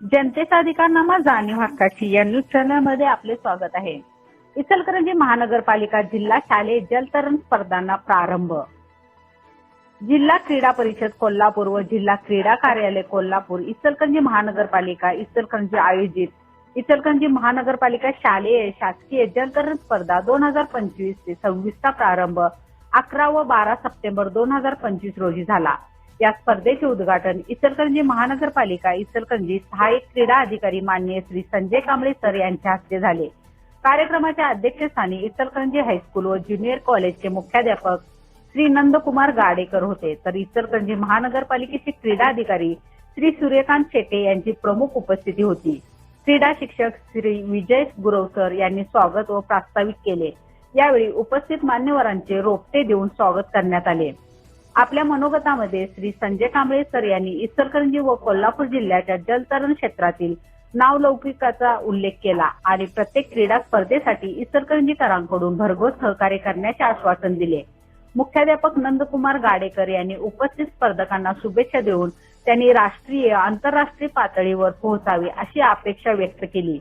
जनतेचा अधिकारनामा जाणीव हक्काची. या न्यूज चॅनलमध्ये आपले स्वागत आहे. इचलकरंजी महानगरपालिका जिल्हा शालेय जलतरण स्पर्धांना प्रारंभ. जिल्हा क्रीडा परिषद कोल्हापूर व जिल्हा क्रीडा कार्यालय कोल्हापूर इचलकरंजी महानगरपालिका इचलकरंजी आयोजित इचलकरंजी महानगरपालिका शालेय शासकीय जलतरण स्पर्धा दोन हजार पंचवीस ते सव्वीसचा प्रारंभ अकरा व बारा सप्टेंबर दोन हजार पंचवीस रोजी झाला. या स्पर्धेचे उद्घाटन इचलकरंजी महानगरपालिका इचलकरंजी सहाय्यक क्रीडा अधिकारी माननीय श्री संजय कांबळे सर यांच्या हस्ते झाले. कार्यक्रमाच्या अध्यक्षस्थानी इचलकरंजी हायस्कूल व ज्युनियर कॉलेजचे मुख्याध्यापक श्री नंदकुमार गाडेकर होते. तर इचलकरंजी महानगरपालिकेचे क्रीडा अधिकारी श्री सूर्यकांत शेटे यांची प्रमुख उपस्थिती होती. क्रीडा शिक्षक श्री विजय गुरवकर यांनी स्वागत व प्रास्ताविक केले. यावेळी उपस्थित मान्यवरांचे रोपटे देऊन स्वागत करण्यात आले. आपल्या मनोगतामध्ये श्री संजय कांबळे सर यांनी इचलकरंजी व कोल्हापूर जिल्ह्याच्या जलतरण क्षेत्रातील नावलौकिकाचा उल्लेख केला आणि प्रत्येक क्रीडा स्पर्धेसाठी इचलकरंजीकरांकडून भरघोस सहकार्य करण्याचे आश्वासन दिले. मुख्याध्यापक नंदकुमार गाडेकर यांनी उपस्थित स्पर्धकांना शुभेच्छा देऊन त्यांनी राष्ट्रीय आंतरराष्ट्रीय पातळीवर पोहोचावी अशी अपेक्षा व्यक्त केली.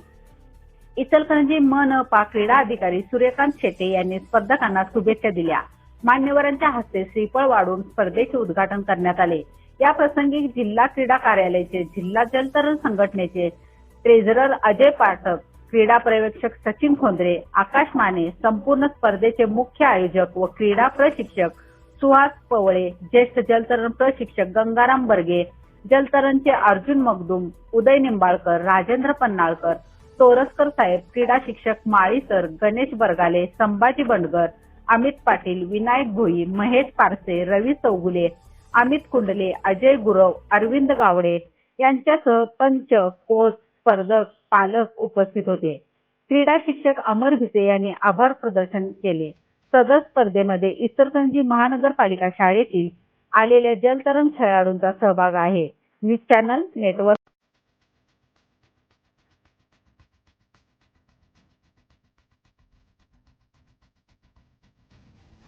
इचलकरंजी मनपा क्रीडा अधिकारी सूर्यकांत शेटे यांनी स्पर्धकांना शुभेच्छा दिल्या. मान्यवरांच्या हस्ते श्रीफळ वाढून स्पर्धेचे उद्घाटन करण्यात आले. या प्रसंगी जिल्हा क्रीडा कार्यालयाचे जिल्हा जलतरण संघटनेचे ट्रेझरर अजय पाठक क्रीडा पर्यवेक्षक सचिन खोंद्रे आकाश माने संपूर्ण स्पर्धेचे मुख्य आयोजक व क्रीडा प्रशिक्षक सुहास पवळे ज्येष्ठ जलतरण प्रशिक्षक गंगाराम बर्गे जलतरणचे अर्जुन मगदुम उदय निंबाळकर राजेंद्र पन्नाळकर तोरसकर साहेब क्रीडा शिक्षक माळी सर गणेश बरगाले संभाजी बंडगर अमित पाटील विनायक भोई महेश पारसे रवी चौगुले अमित कुंडले अजय गुरव अरविंद गावडे यांच्यासह पंच कोच स्पर्धक पालक उपस्थित होते. क्रीडा शिक्षक अमर भिसे यांनी आभार प्रदर्शन केले. सदर स्पर्धेमध्ये इचलकरंजी महानगरपालिका शाळेतील आलेल्या जलतरण खेळाडूंचा सहभाग आहे. News channel network